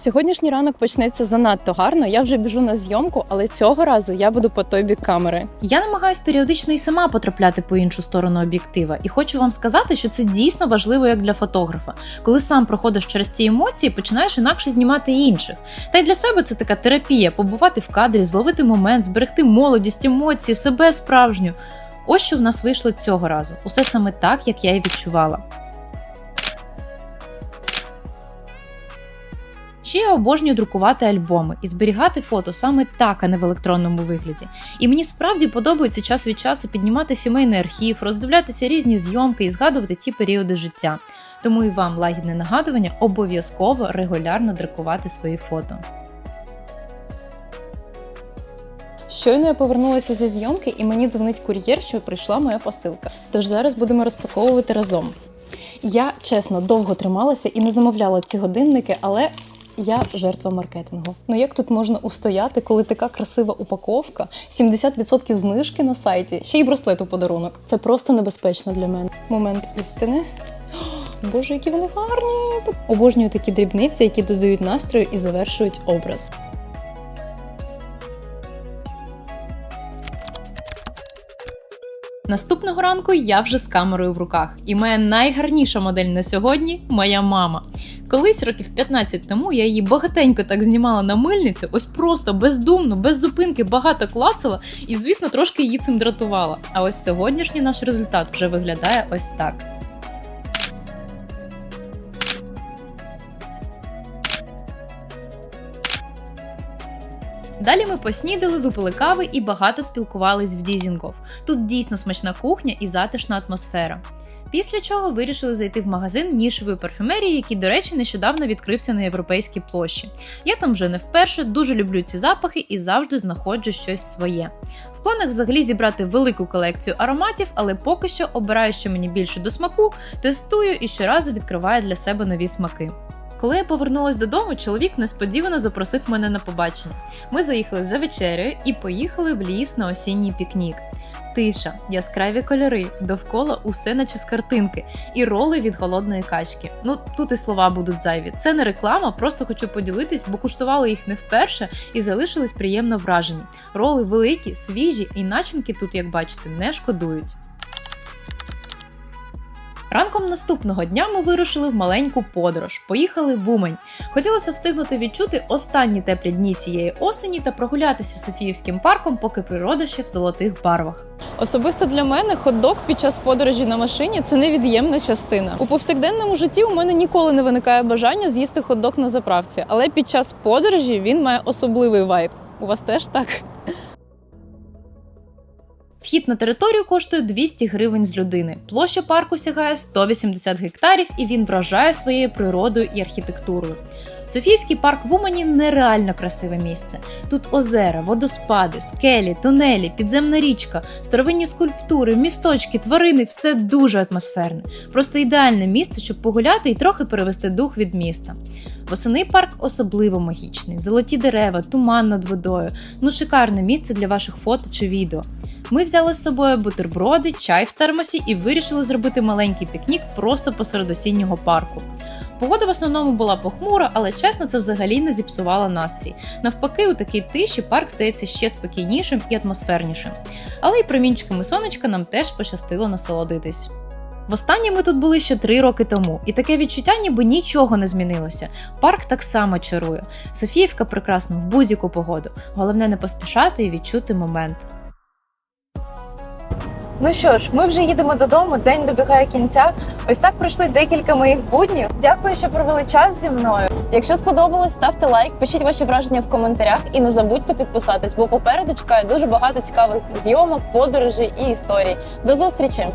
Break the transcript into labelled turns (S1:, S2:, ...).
S1: Сьогоднішній ранок почнеться занадто гарно. Я вже біжу на зйомку, але цього разу я буду по той бік камери.
S2: Я намагаюсь періодично і сама потрапляти по іншу сторону об'єктива, і хочу вам сказати, що це дійсно важливо як для фотографа. Коли сам проходиш через ці емоції, починаєш інакше знімати інших. Та й для себе це така терапія: побувати в кадрі, зловити момент, зберегти молодість, емоції, себе справжню. Ось що в нас вийшло цього разу. Усе саме так, як я і відчувала. Ще я обожнюю друкувати альбоми і зберігати фото саме так, а не в електронному вигляді. І мені справді подобається час від часу піднімати сімейний архів, роздивлятися різні зйомки і згадувати ті періоди життя. Тому і вам лагідне нагадування обов'язково регулярно друкувати свої фото.
S1: Щойно я повернулася зі зйомки, і мені дзвонить кур'єр, що прийшла моя посилка. Тож зараз будемо розпаковувати разом. Я чесно довго трималася і не замовляла ці годинники, але я жертва маркетингу. Ну як тут можна устояти, коли така красива упаковка, 70% знижки на сайті, ще й браслет у подарунок. Це просто небезпечно для мене. Момент істини. Боже, які вони гарні! Обожнюю такі дрібниці, які додають настрою і завершують образ.
S2: Наступного ранку я вже з камерою в руках, і моя найгарніша модель на сьогодні моя мама. Колись років 15 тому я її багатенько так знімала на мильницю, ось просто бездумно, без зупинки багато клацала і, звісно, трошки її цим дратувала. А ось сьогоднішній наш результат вже виглядає ось так. Далі ми поснідали, випили кави і багато спілкувались в Дізінгоф. Тут дійсно смачна кухня і затишна атмосфера. Після чого вирішили зайти в магазин нішевої парфюмерії, який, до речі, нещодавно відкрився на європейській площі. Я там вже не вперше, дуже люблю ці запахи і завжди знаходжу щось своє. В планах взагалі зібрати велику колекцію ароматів, але поки що обираю, що мені більше до смаку, тестую і щоразу відкриваю для себе нові смаки. Коли я повернулась додому, чоловік несподівано запросив мене на побачення. Ми заїхали за вечерею і поїхали в ліс на осінній пікнік. Тиша, яскраві кольори, довкола усе наче з картинки, і роли від голодної качки. Ну тут і слова будуть зайві. Це не реклама, просто хочу поділитись, бо куштували їх не вперше і залишились приємно вражені. Роли великі, свіжі, і начинки тут, як бачите, не шкодують. Ранком наступного дня ми вирушили в маленьку подорож. Поїхали в Умань. Хотілося встигнути відчути останні теплі дні цієї осені та прогулятися Софіївським парком, поки природа ще в золотих барвах.
S1: Особисто для мене хот-дог під час подорожі на машині це невід'ємна частина. У повсякденному житті у мене ніколи не виникає бажання з'їсти хот-дог на заправці, але під час подорожі він має особливий вайб. У вас теж так?
S2: Вхід на територію коштує 200 гривень з людини. Площа парку сягає 180 гектарів, і він вражає своєю природою і архітектурою. Софіївський парк в Умані нереально красиве місце. Тут озера, водоспади, скелі, тунелі, підземна річка, старовинні скульптури, місточки, тварини все дуже атмосферне. Просто ідеальне місце, щоб погуляти і трохи перевести дух від міста. Восени парк особливо магічний, золоті дерева, туман над водою. Ну шикарне місце для ваших фото чи відео. Ми взяли з собою бутерброди, чай в термосі і вирішили зробити маленький пікнік просто посеред осіннього парку. Погода в основному була похмура, але чесно, це взагалі не зіпсувало настрій. Навпаки, у такій тиші парк здається ще спокійнішим і атмосфернішим. Але й промінчиками сонечка нам теж пощастило насолодитись. Востаннє ми тут були ще три роки тому, і таке відчуття, ніби нічого не змінилося. Парк так само чарує. Софіївка прекрасна в будь-яку погоду. Головне не поспішати і відчути момент.
S1: Ну що ж, ми вже їдемо додому. День добігає кінця. Ось так пройшли декілька моїх буднів. Дякую, що провели час зі мною. Якщо сподобалось, ставте лайк, пишіть ваші враження в коментарях і не забудьте підписатись, бо попереду чекає дуже багато цікавих зйомок, подорожей і історій. До зустрічі!